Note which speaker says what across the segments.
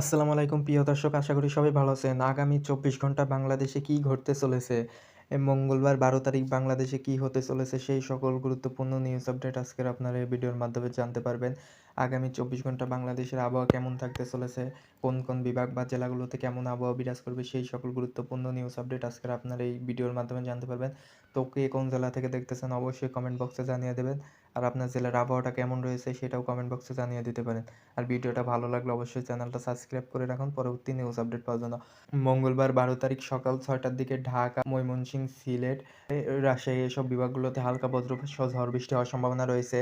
Speaker 1: আসসালামু আলাইকুম, প্রিয় দর্শক, আশা করি সবাই ভালো আছেন। আগামী চব্বিশ ঘণ্টা বাংলাদেশে কি ঘটতে চলেছে? মঙ্গলবার বারো তারিখ বাংলাদেশে কি হতে চলেছে সেই সকল গুরুত্বপূর্ণ নিউজ আপডেট আজকের আপনারা এই ভিডিওর মাধ্যমে জানতে পারবেন। আগামী চব্বিশ ঘণ্টা বাংলাদেশের আবহাওয়া কেমন থাকতে চলেছে? কোন কোন বিভাগ বা জেলাগুলোতে কেমন আবহাওয়া বিরাজ করবে সেই সকল গুরুত্বপূর্ণ নিউজ আপডেট আজকের আপনারা এই ভিডিওর মাধ্যমে জানতে পারবেন। তো কে কোন জেলা থেকে দেখতেছেন, অবশ্যই কমেন্ট বক্সে জানিয়ে দেবেন। আর আপনার জেলার আবহাওয়াটা কেমন রয়েছে সেটাও কমেন্ট বক্সে জানিয়ে দিতে পারেন। আর ভিডিওটা ভালো লাগলে অবশ্যই চ্যানেলটা সাবস্ক্রাইব করে রাখুন। পরবর্তী নিউজ আপডেট পাওয়ার জন্য মঙ্গলবার বারো তারিখ সকাল ছয়টার দিকে ঢাকা, ময়মনসিংহ, সিলেট, রাজশাহী এসব বিভাগগুলোতে হালকা বজ্রপাত সহ ঝড় বৃষ্টি হওয়ার সম্ভাবনা রয়েছে।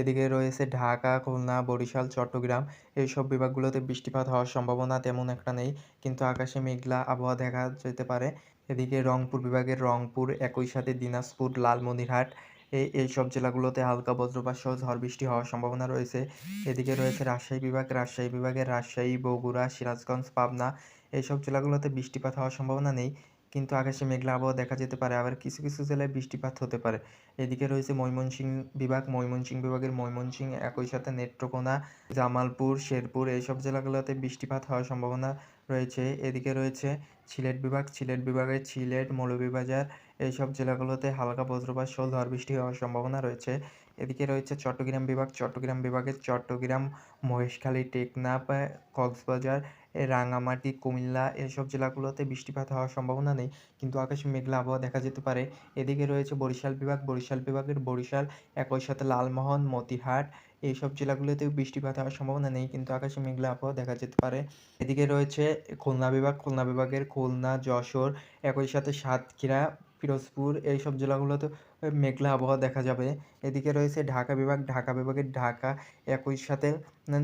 Speaker 1: এদিকে রয়েছে ঢাকা, খুলনা, বরিশাল, চট্টগ্রাম এইসব বিভাগগুলোতে বৃষ্টিপাত হওয়ার সম্ভাবনা তেমন একটা নেই, কিন্তু আকাশে মেঘলা আবহাওয়া দেখা যেতে পারে। এদিকে রংপুর বিভাগের রংপুর একই সাথে দিনাজপুর, লালমনিরহাট এই এইসব জেলাগুলোতে হালকা বজ্রপাত সহ ঝড় বৃষ্টি হওয়ার সম্ভাবনা রয়েছে। এদিকে রয়েছে রাজশাহী বিভাগ, রাজশাহী বিভাগের রাজশাহী, বগুড়া, সিরাজগঞ্জ, পাবনা, এইসব জেলাগুলোতে বৃষ্টিপাত হওয়ার সম্ভাবনা নেই। কিন্তু আকাশে মেঘলা আবহাওয়া দেখা যেতে পারে। আবার কিছু কিছু জেলায় বৃষ্টিপাত হতে পারে। এদিকে রয়েছে ময়মনসিংহ বিভাগ। ময়মনসিংহ বিভাগের ময়মনসিংহ একই সাথে নেত্রকোনা, জামালপুর, শেরপুর এইসব জেলাগুলোতে বৃষ্টিপাত হওয়ার সম্ভাবনা রয়েছে। এদিকে রয়েছে সিলেট বিভাগ। সিলেট বিভাগের সিলেট, মৌলভীবাজার এইসব জেলাগুলোতে হালকা বজ্রপাত সহ ঝড় বৃষ্টি হওয়ার সম্ভাবনা রয়েছে। এদিকে রয়েছে চট্টগ্রাম বিভাগ, চট্টগ্রাম বিভাগের চট্টগ্রাম, মহেশখালী, টেকনাফ, কক্সবাজার, রাঙামাটি, কুমিল্লা এসব জেলাগুলোতে বৃষ্টিপাত হওয়ার সম্ভাবনা নেই, কিন্তু আকাশে মেঘলা আবহাওয়া দেখা যেতে পারে। এদিকে রয়েছে বরিশাল বিভাগ, বরিশাল বিভাগের বরিশাল, একই সাথে লালমোহন, মতিহাট এইসব জেলাগুলোতেও বৃষ্টিপাত হওয়ার সম্ভাবনা নেই, কিন্তু আকাশে মেঘলা আবহাওয়া দেখা যেতে পারে। এদিকে রয়েছে খুলনা বিভাগ, খুলনা বিভাগের খুলনা, যশোর, একই সাথে সাতক্ষীরা, পিরোজপুর এইসব জেলাগুলোতে মেঘলা আবহাওয়া দেখা যাবে। এদিকে রয়েছে ঢাকা বিভাগ, ঢাকা বিভাগের ঢাকা একই সাথে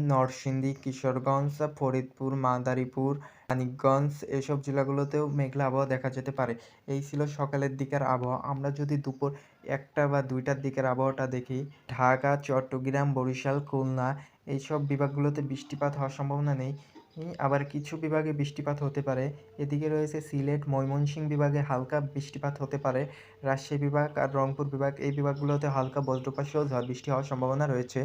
Speaker 1: নরসিংদী, কিশোরগঞ্জ, ফরিদপুর, মাদারীপুর, মানিকগঞ্জ এসব জেলাগুলোতেও মেঘলা আবহাওয়া দেখা যেতে পারে। এই ছিল সকালের দিকের আবহাওয়া। আমরা যদি দুপুর একটা বা দুইটার দিকের আবহাওয়াটা দেখি, ঢাকা, চট্টগ্রাম, বরিশাল, খুলনা, এইসব বিভাগগুলোতে বৃষ্টিপাত হওয়ার সম্ভাবনা নেই। আবার কিছু বিভাগে বৃষ্টিপাত হতে পারে। এদিকে রয়েছে সিলেট, ময়মনসিংহ বিভাগে হালকা বৃষ্টিপাত হতে পারে। রাজশাহী বিভাগ আর রংপুর বিভাগ, এই বিভাগগুলোতে হালকা বজ্রপাত সহ ঝড় বৃষ্টি হওয়ার সম্ভাবনা রয়েছে।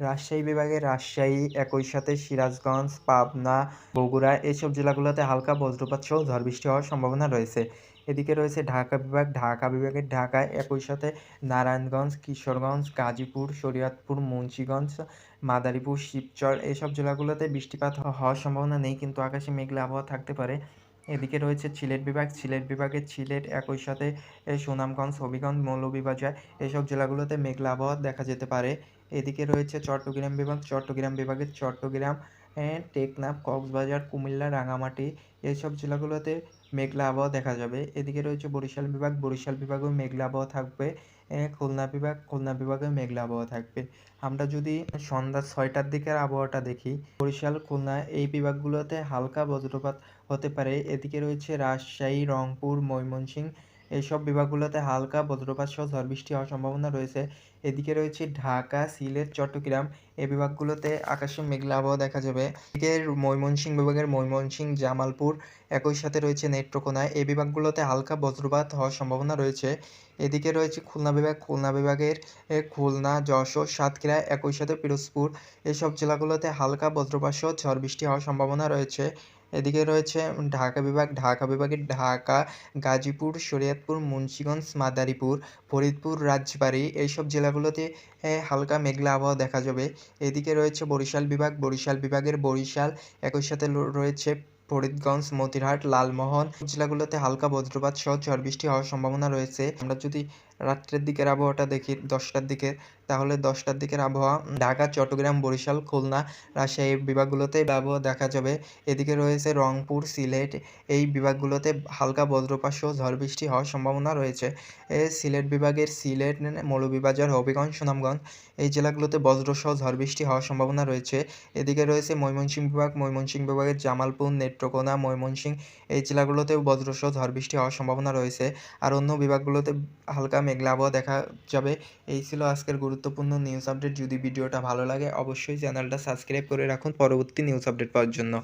Speaker 1: রাজশাহী বিভাগে রাজশাহী, একই সাথে সিরাজগঞ্জ, পাবনা, বগুড়া, এসব জেলাগুলোতে হালকা বজ্রপাত সহ ঝড় বৃষ্টি হওয়ার সম্ভাবনা রয়েছে। এদিকে রয়েছে ঢাকা বিভাগ, ঢাকা বিভাগের ঢাকায় একই সাথে নারায়ণগঞ্জ, কিশোরগঞ্জ, গাজীপুর, শরীয়তপুর, মুন্সীগঞ্জ, মাদারীপুর, শিবচর এইসব জেলাগুলোতে বৃষ্টিপাত হওয়ার সম্ভাবনা নেই, কিন্তু আকাশে মেঘলা আবহাওয়া থাকতে পারে। এদিকে রয়েছে সিলেট বিভাগ, সিলেট বিভাগের সিলেট একই সাথে সুনামগঞ্জ, হবিগঞ্জ, মৌলভীবাজার, এসব জেলাগুলোতে মেঘলা আবহাওয়া দেখা যেতে পারে। এদিকে রয়েছে চট্টগ্রাম বিভাগ, চট্টগ্রাম বিভাগের চট্টগ্রাম টেকনাফ, কক্সবাজার, কুমিল্লা, রাঙামাটি এইসব জেলাগুলোতে মেঘলা আবহাওয়া দেখা যাবে। এদিকে রয়েছে বরিশাল বিভাগ। বরিশাল বিভাগেও মেঘলা আবহাওয়া থাকবে। খুলনা বিভাগ। খুলনা বিভাগেও মেঘলা আবহাওয়া থাকবে। আমরা যদি সন্ধ্যা ছয়টার দিকের আবহাওয়াটা দেখি, বরিশাল, খুলনা এই বিভাগগুলোতে হালকা বজ্রপাত হতে পারে। এদিকে রয়েছে রাজশাহী, রংপুর, ময়মনসিংহ এইসব বিভাগগুলোতে হালকা বজ্রপাত সহ ঝড় বৃষ্টি হওয়ার সম্ভাবনা রয়েছে। এদিকে রয়েছে ঢাকা, সিলেট, চট্টগ্রাম এই বিভাগগুলোতে আকাশে মেঘলা আবহাওয়া দেখা যাবে। এদিকে ময়মনসিংহ বিভাগের ময়মনসিংহ, জামালপুর একই সাথে রয়েছে নেত্রকোনা এই বিভাগগুলোতে হালকা বজ্রপাত হওয়ার সম্ভাবনা রয়েছে। এদিকে রয়েছে খুলনা বিভাগ, খুলনা বিভাগের খুলনা, যশোর, সাতক্ষীরা একই সাথে পিরোজপুর। এসব জেলাগুলোতে হালকা বজ্রপাত সহ ঝড় বৃষ্টি হওয়ার সম্ভাবনা রয়েছে। এদিকে রয়েছে ঢাকা বিভাগ, ঢাকা বিভাগের ঢাকা, গাজীপুর, শরীয়তপুর, মুন্সিগঞ্জ, মাদারীপুর, ফরিদপুর, রাজবাড়ী এইসব জেলাগুলোতে হালকা মেঘলা আবহাওয়া দেখা যাবে। এদিকে রয়েছে বরিশাল বিভাগ, বরিশাল বিভাগের বরিশাল, একই সাথে রয়েছে ফরিদগঞ্জ, মতিরহাট, লালমোহন, জেলাগুলোতে হালকা বজ্রপাত সহ ঝড় বৃষ্টি হওয়ার সম্ভাবনা রয়েছে। আমরা যদি রাত্রের দিকের আবহাওয়াটা দেখি দশটার দিকে। তাহলে দশটার দিকের আবহাওয়া ঢাকা, চট্টগ্রাম, বরিশাল, খুলনা, রাজশাহী বিভাগগুলোতে আবহাওয়া দেখা যাবে। এদিকে রয়েছে রংপুর, সিলেট, এই বিভাগগুলোতে হালকা বজ্রপাত সহ ঝড় বৃষ্টি হওয়ার সম্ভাবনা রয়েছে। এ, সিলেট বিভাগের সিলেট মৌলভীবাজার, হবিগঞ্জ, সুনামগঞ্জ, এই জেলাগুলোতে বজ্রসহ ঝড় বৃষ্টি হওয়ার সম্ভাবনা রয়েছে। এদিকে রয়েছে ময়মনসিংহ বিভাগ, ময়মনসিংহ বিভাগের জামালপুর, নেত্রকোনা, ময়মনসিংহ, এই জেলাগুলোতেও বজ্রসহ ঝড় বৃষ্টি হওয়ার সম্ভাবনা রয়েছে। আর অন্য বিভাগগুলোতে হালকা মেঘলা আবহাওয়া দেখা যাবে। এই ছিল আজকের গুরুত্বপূর্ণ নিউজ আপডেট যদি ভিডিওটা ভালো লাগে, অবশ্যই চ্যানেলটা সাবস্ক্রাইব করে রাখুন। পরবর্তী নিউজ আপডেট পাওয়ার জন্য।